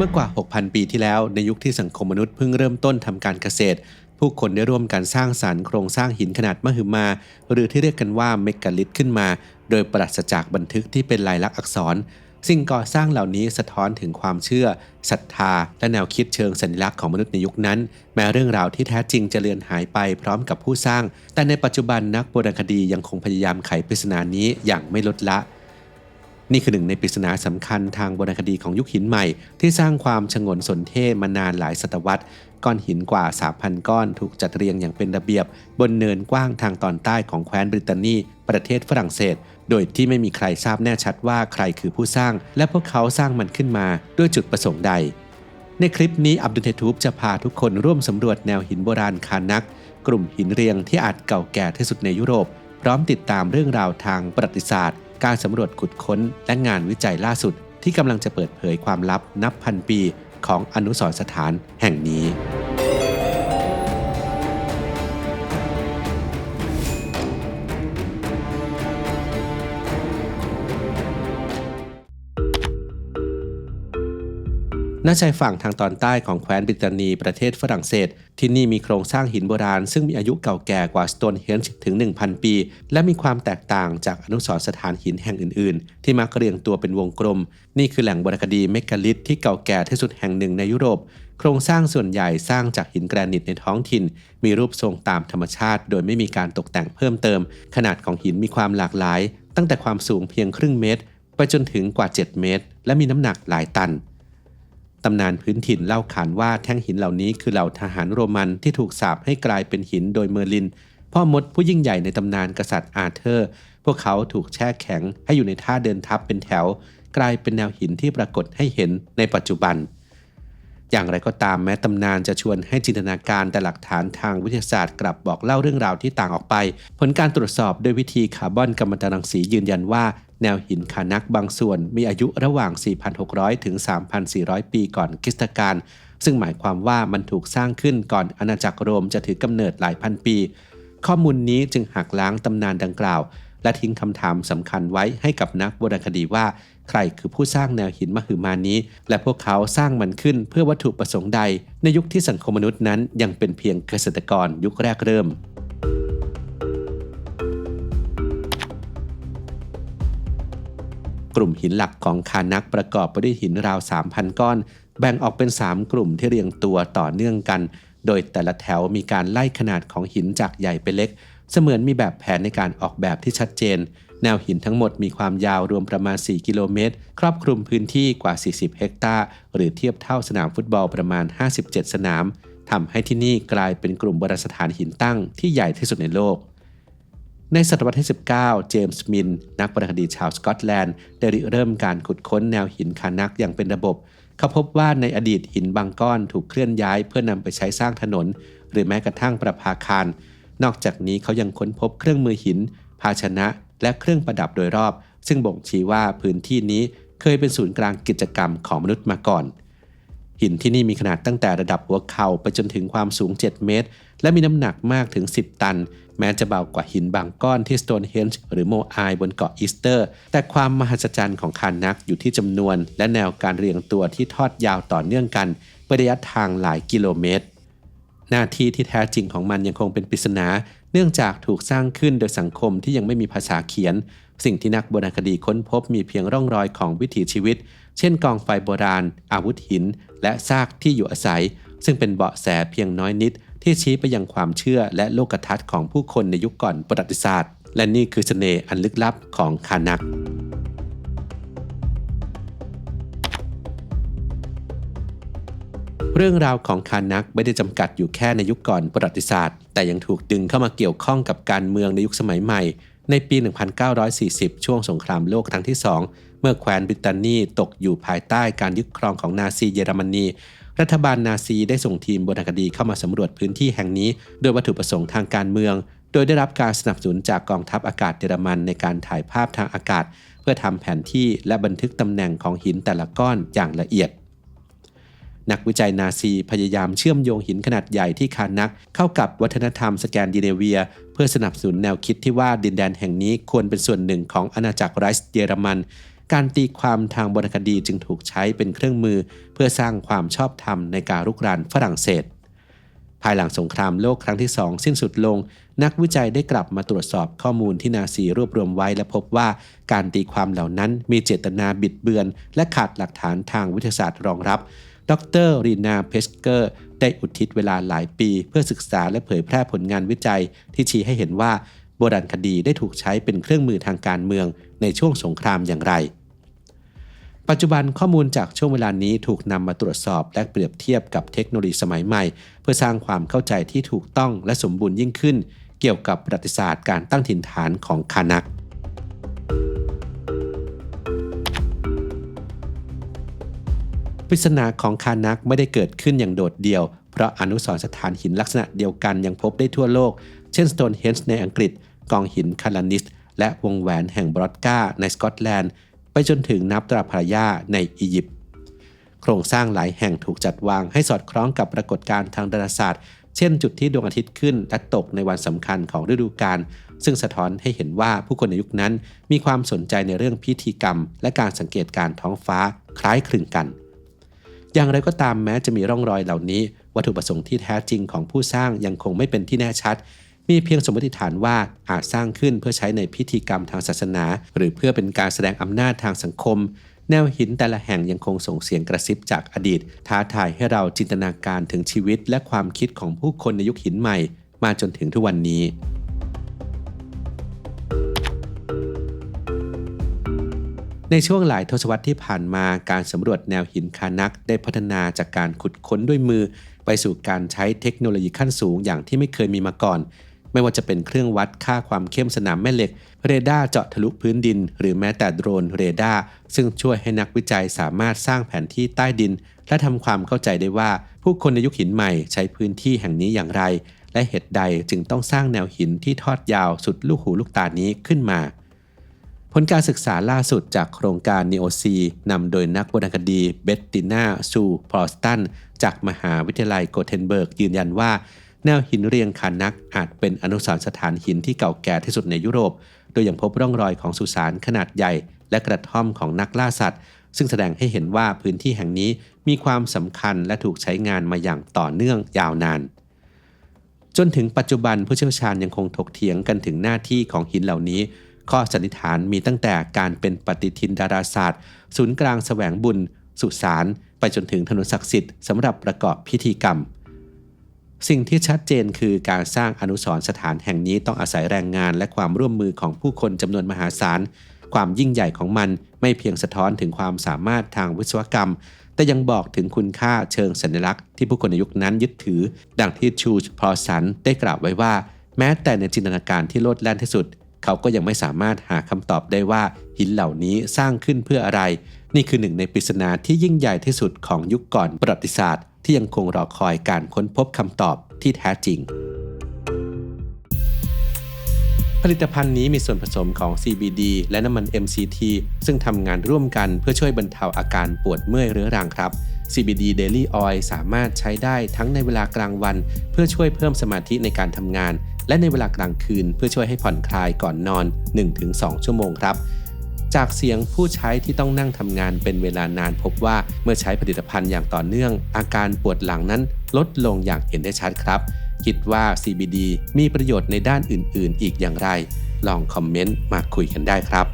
มื่อกว่า 6,000 ปีที่แล้วในยุคที่สังคมมนุษย์เพิ่งเริ่มต้นทำการเกษตร ผู้คนได้ร่วมกันสร้างสารรค์โครงสร้างหินขนาดมหึมา หรือที่เรียกกันว่าเมกะลิทขึ้นมา โดยปราศจากบันทึกที่เป็นลายลักษณ์อักษร สิ่งก่อสร้างเหล่านี้สะท้อนถึงความเชื่อศรัทธา และแนวคิดเชิงสัญลักษณ์ของมนุษย์ในยุคนั้น แม้เรื่องราวที่แท้จริงจะเลือนหายไปพร้อมกับผู้สร้าง แต่ในปัจจุบันนักโบราณคดียังคงพยายามไขปริศนานี้อย่างไม่ลดละ นี่คือหนึ่งในปริศนาสำคัญทางโบราณคดีของยุคหินใหม่ ที่สร้างความชงนสนเท่มานานหลายศตวรรษ ก้อนหินกว่า 3,000 ก้อนถูกจัดเรียงอย่างเป็นระเบียบ บนเนินกว้างทางตอนใต้ของแคว้นบริตานีประเทศฝรั่งเศส โดยที่ไม่มีใครทราบแน่ชัดว่าใครคือผู้สร้าง และพวกเขาสร้างมันขึ้นมาด้วยจุดประสงค์ใด ในคลิปนี้อับดุลเททูบจะพาทุกคนร่วมสำรวจแนวหินโบราณคานัก กลุ่มหินเรียงที่อาจเก่าแก่ที่สุดในยุโรป พร้อมติดตามเรื่องราวทางประวัติศาสตร์ การสำรวจขุดค้นและงานวิจัยล่าสุดที่กำลังจะเปิดเผยความลับนับพันปีของอนุสรสถานแห่งนี้ ณชายฝั่งทางตอนใต้ของแคว้นบริตานี ประเทศฝรั่งเศส ที่นี่มีโครงสร้างหินโบราณ ซึ่งมีอายุเก่าแก่กว่าสโตนเฮนจ์ถึง 1,000 ปี และมีความแตกต่างจากอนุสรสถานหินแห่งอื่น ๆ ที่มักเรียงตัวเป็นวงกลม นี่คือแหล่งโบราณคดีเมกาลิทที่เก่าแก่ที่สุดแห่งหนึ่งในยุโรป โครงสร้างส่วนใหญ่สร้างจากหินแกรนิตในท้องถิ่น มีรูปทรงตามธรรมชาติ โดยไม่มีการตกแต่งเพิ่มเติม ขนาดของหินมีความหลากหลาย ตั้งแต่ความสูงเพียงครึ่งเมตร ไปจนถึงกว่า 7 เมตร และมีน้ำหนักหลายตัน ตำนานพื้นถิ่นเล่าขานว่าแท่งหินเหล่านี้คือเหล่าทหารโรมันที่ถูกสาปให้กลายเป็นหินโดยเมอร์ลิน พ่อมดผู้ยิ่งใหญ่ในตำนานกษัตริย์อาเธอร์ พวกเขาถูกแช่แข็งให้อยู่ในท่าเดินทัพเป็นแถว กลายเป็นแนวหินที่ปรากฏให้เห็นในปัจจุบัน อย่างไรก็ตามแม้ตำนานจะชวนให้จินตนาการแต่หลักฐานทางวิทยาศาสตร์กลับบอกเล่าเรื่องราวที่ต่างออกไป ผลการตรวจสอบด้วยวิธีคาร์บอนกัมมันตรังสียืนยันว่า แนวหินคานักบางส่วนมีอายุระหว่าง 4,600 ถึง 3,400 ปีก่อนคริสตกาลซึ่งหมายความว่ามันถูกสร้างขึ้นก่อนอาณาจักรโรมจะถือกำเนิดหลายพันปี ข้อมูลนี้จึงหักล้างตำนานดังกล่าว และทิ้งคำถามสำคัญไว้ให้กับนักโบราณคดีว่า ใครคือผู้สร้างแนวหินมหึมานี้ และพวกเขาสร้างมันขึ้นเพื่อวัตถุประสงค์ใด ในยุคที่สังคมมนุษย์นั้นยังเป็นเพียงเกษตรกรยุคแรกเริ่มกลุ่มหินหลักของคานักประกอบไปด้วยหินราว 3,000 ก้อน แบ่งออกเป็น 3 กลุ่มที่เรียงตัวต่อเนื่องกัน โดยแต่ละแถวมีการไล่ขนาดของหินจากใหญ่ไปเล็ก เสมือนมีแบบแผนในการออกแบบที่ชัดเจน แนวหินทั้งหมดมีความยาวรวมประมาณ 4 กิโลเมตร ครอบคลุมพื้นที่กว่า 40 เฮกตาร์ หรือเทียบเท่าสนามฟุตบอลประมาณ 57 สนามทำให้ที่นี่กลายเป็นกลุ่มโบราณสถานหินตั้งที่ใหญ่ที่สุดในโลก ในศตวรรษที่ 19 เจมส์มิน นักโบราณคดีชาวสกอตแลนด์ ได้ริเริ่มการขุดค้นแนวหินคานักอย่างเป็นระบบ เขาพบว่าในอดีตหินบางก้อนถูกเคลื่อนย้ายเพื่อนำไปใช้สร้างถนน หรือแม้กระทั่งประภาคาร นอกจากนี้เขายังค้นพบเครื่องมือหิน ภาชนะ และเครื่องประดับโดยรอบ ซึ่งบ่งชี้ว่าพื้นที่นี้เคยเป็นศูนย์กลางกิจกรรมของมนุษย์มาก่อน หินที่นี่มีขนาดตั้งแต่ระดับหัวเข่าไปจนถึงความสูง 7 เมตร และมีน้ำหนักมากถึง 10 ตัน แม้จะเบากว่าหินบางก้อนที่สโตนเฮนจ์หรือโมไอาบนเกาะอีสเตอร์ แต่ความมหัศจรรย์ของคานนักอยู่ที่จำนวน และแนวการเรียงตัวที่ทอดยาวต่อเนื่องกันเป็นระยะทางหลายกิโลเมตร หน้าที่ที่แท้จริงของมันยังคงเป็นปริศนา เนื่องจากถูกสร้างขึ้นโดยสังคมที่ยังไม่มีภาษาเขียน สิ่งที่นักโบราณคดีค้นพบมีเพียงร่องรอยของวิถีชีวิต เช่นกองไฟโบราณ อาวุธหิน และซากที่อยู่อาศัย ซึ่งเป็นเบาะแสเพียงน้อยนิด ที่ชี้ไปยังความเชื่อและโลกทัศน์ของผู้คนในยุคก่อนประวัติศาสตร์ และนี่คือเสน่ห์อันลึกลับของคานัก เรื่องราวของคานักไม่ได้จำกัดอยู่แค่ในยุคก่อนประวัติศาสตร์ แต่ยังถูกดึงเข้ามาเกี่ยวข้องกับการเมืองในยุคสมัยใหม่ ในปี 1940 ช่วงสงครามโลกครั้งที่ 2 เมื่อแคว้นบริตานีตกอยู่ภายใต้การยึดครองของนาซีเยอรมนีรัฐบาลนาซีได้ส่งทีมโบราณคดีเข้ามาสำรวจพื้นที่แห่งนี้ โดยวัตถุประสงค์ทางการเมือง โดยได้รับการสนับสนุนจากกองทัพอากาศเยอรมันในการถ่ายภาพทางอากาศ เพื่อทำแผนที่และบันทึกตำแหน่งของหินแต่ละก้อนอย่างละเอียด นักวิจัยนาซีพยายามเชื่อมโยงหินขนาดใหญ่ที่คานัก เข้ากับวัฒนธรรมสแกนดิเนเวีย เพื่อสนับสนุนแนวคิดที่ว่าดินแดนแห่งนี้ควรเป็นส่วนหนึ่งของอาณาจักรไรส์เยอรมัน การตีความทางบรรณคดีจึงถูกใช้เป็นเครื่องมือ เพื่อสร้างความชอบธรรมในการรุกรานฝรั่งเศส ภายหลังสงครามโลกครั้งที่สองสิ้นสุดลง นักวิจัยได้กลับมาตรวจสอบข้อมูลที่นาซีรวบรวมไว้และพบว่า การตีความเหล่านั้นมีเจตนาบิดเบือน และขาดหลักฐานทางวิทยาศาสตร์รองรับ ดรรีนาเพสเกอร์ ได้อุทิศเวลาหลายปี เพื่อศึกษาและเผยแพร่ผลงานวิจัย ที่ชี้ให้เห็นว่าโบราณคดีได้ถูกใช้เป็นเครื่องมือทางการเมืองในช่วงสงครามอย่างไร ปัจจุบันข้อมูลจากช่วงเวลานี้ถูกนำมาตรวจสอบและเปรียบเทียบกับเทคโนโลยีสมัยใหม่ เพื่อสร้างความเข้าใจที่ถูกต้องและสมบูรณ์ยิ่งขึ้น เกี่ยวกับประวัติศาสตร์การตั้งถิ่นฐานของคานัก ปริศนาของคานักไม่ได้เกิดขึ้นอย่างโดดเดี่ยว เพราะอนุสรณ์สถานหินลักษณะเดียวกันยังพบได้ทั่วโลก เช่นสโตนเฮนส์ในอังกฤษ กองหินคาลานิส และวงแหวนแห่งบรอดกาในสกอตแลนด์ ไปจนถึงนับตราพารยาในอียิปต์ โครงสร้างหลายแห่งถูกจัดวางให้สอดคล้องกับปรากฏการณ์ทางดาราศาสตร์ เช่นจุดที่ดวงอาทิตย์ขึ้นและตกในวันสำคัญของฤดูกาล ซึ่งสะท้อนให้เห็นว่าผู้คนในยุคนั้นมีความสนใจในเรื่องพิธีกรรม และการสังเกตการท้องฟ้าคล้ายคลึงกัน อย่างไรก็ตามแม้จะมีร่องรอยเหล่านี้ วัตถุประสงค์ที่แท้จริงของผู้สร้างยังคงไม่เป็นที่แน่ชัด มีเพียงสมมติฐานว่าอาจสร้างขึ้นเพื่อใช้ในพิธีกรรมทางศาสนา หรือเพื่อเป็นการแสดงอำนาจทางสังคม แนวหินแต่ละแห่งยังคงส่งเสียงกระซิบจากอดีต ท้าทายให้เราจินตนาการถึงชีวิตและความคิดของผู้คนในยุคหินใหม่ มาจนถึงทุกวันนี้ ในช่วงหลายทศวรรษที่ผ่านมาการสำรวจแนวหินคานักได้พัฒนาจากการขุดค้นด้วยมือ ไปสู่การใช้เทคโนโลยีขั้นสูงอย่างที่ไม่เคยมีมาก่อน ไม่ว่าจะเป็นเครื่องวัดค่าความเข้มสนามแม่เหล็ก เรดาร์เจาะทะลุพื้นดิน หรือแม้แต่โดรนเรดาร์ซึ่งช่วยให้นักวิจัยสามารถสร้างแผนที่ใต้ดิน และทำความเข้าใจได้ว่า ผู้คนในยุคหินใหม่ใช้พื้นที่แห่งนี้อย่างไร และเหตุใดจึงต้องสร้างแนวหินที่ทอดยาวสุดลูกหูลูกตานี้ขึ้นมา ผลการศึกษาล่าสุดจากโครงการ NEOC นำโดยนักโบราณคดีเบตติน่าซูพอลสตัน จากมหาวิทยาลัยโกเทนเบิร์กยืนยันว่า แนวหินเรียงคานักอาจเป็นอนุสรณ์สถานหินที่เก่าแก่ที่สุดในยุโรป โดยยังพบร่องรอยของสุสานขนาดใหญ่ และกระท่อมของนักล่าสัตว์ ซึ่งแสดงให้เห็นว่าพื้นที่แห่งนี้มีความสำคัญและถูกใช้งานมาอย่างต่อเนื่องยาวนานจนถึงปัจจุบันผู้เชี่ยวชาญยังคงถกเถียงกันถึงหน้าที่ของหินเหล่านี้ ข้อสันนิษฐานมีตั้งแต่การเป็นปฏิทินดาราศาสตร์ ศูนย์กลางแสวงบุญ สุสานไปจนถึงถนนศักดิ์สิทธิ์สำหรับประกอบพิธีกรรม สิ่งที่ชัดเจนคือการสร้างอนุสรณ์สถานแห่งนี้ต้องอาศัยแรงงานและความร่วมมือของผู้คนจำนวนมหาศาล ความยิ่งใหญ่ของมันไม่เพียงสะท้อนถึงความสามารถทางวิศวกรรม แต่ยังบอกถึงคุณค่าเชิงสัญลักษณ์ที่ผู้คนในยุคนั้นยึดถือ ดังที่ชูชพอสันได้กล่าวไว้ว่า แม้แต่ในจินตนาการที่โลดแล่นที่สุด เขาก็ยังไม่สามารถหาคำตอบได้ว่าหินเหล่านี้สร้างขึ้นเพื่ออะไร นี่คือหนึ่งในปริศนาที่ยิ่งใหญ่ที่สุดของยุคก่อนประวัติศาสตร์ ที่ยังคงรอคอยการค้นพบคำตอบที่แท้จริง ผลิตภัณฑ์นี้มีส่วนผสมของ CBD และน้ำมัน MCT ซึ่งทำงานร่วมกันเพื่อช่วยบรรเทาอาการปวดเมื่อยเรื้อรังครับ CBD Daily Oil สามารถใช้ได้ทั้งในเวลากลางวัน เพื่อช่วยเพิ่มสมาธิในการทำงาน และในเวลากลางคืนเพื่อช่วยให้ผ่อนคลายก่อนนอน 1-2 ชั่วโมงครับ จากเสียงผู้ใช้ที่ต้องนั่งทำงานเป็นเวลานานพบว่าเมื่อใช้ผลิตภัณฑ์อย่างต่อเนื่อง อาการปวดหลังนั้นลดลงอย่างเห็นได้ชัดครับ คิดว่า CBD มีประโยชน์ในด้านอื่น ๆ อีกอย่างไร ลองคอมเมนต์มาคุยกันได้ครับ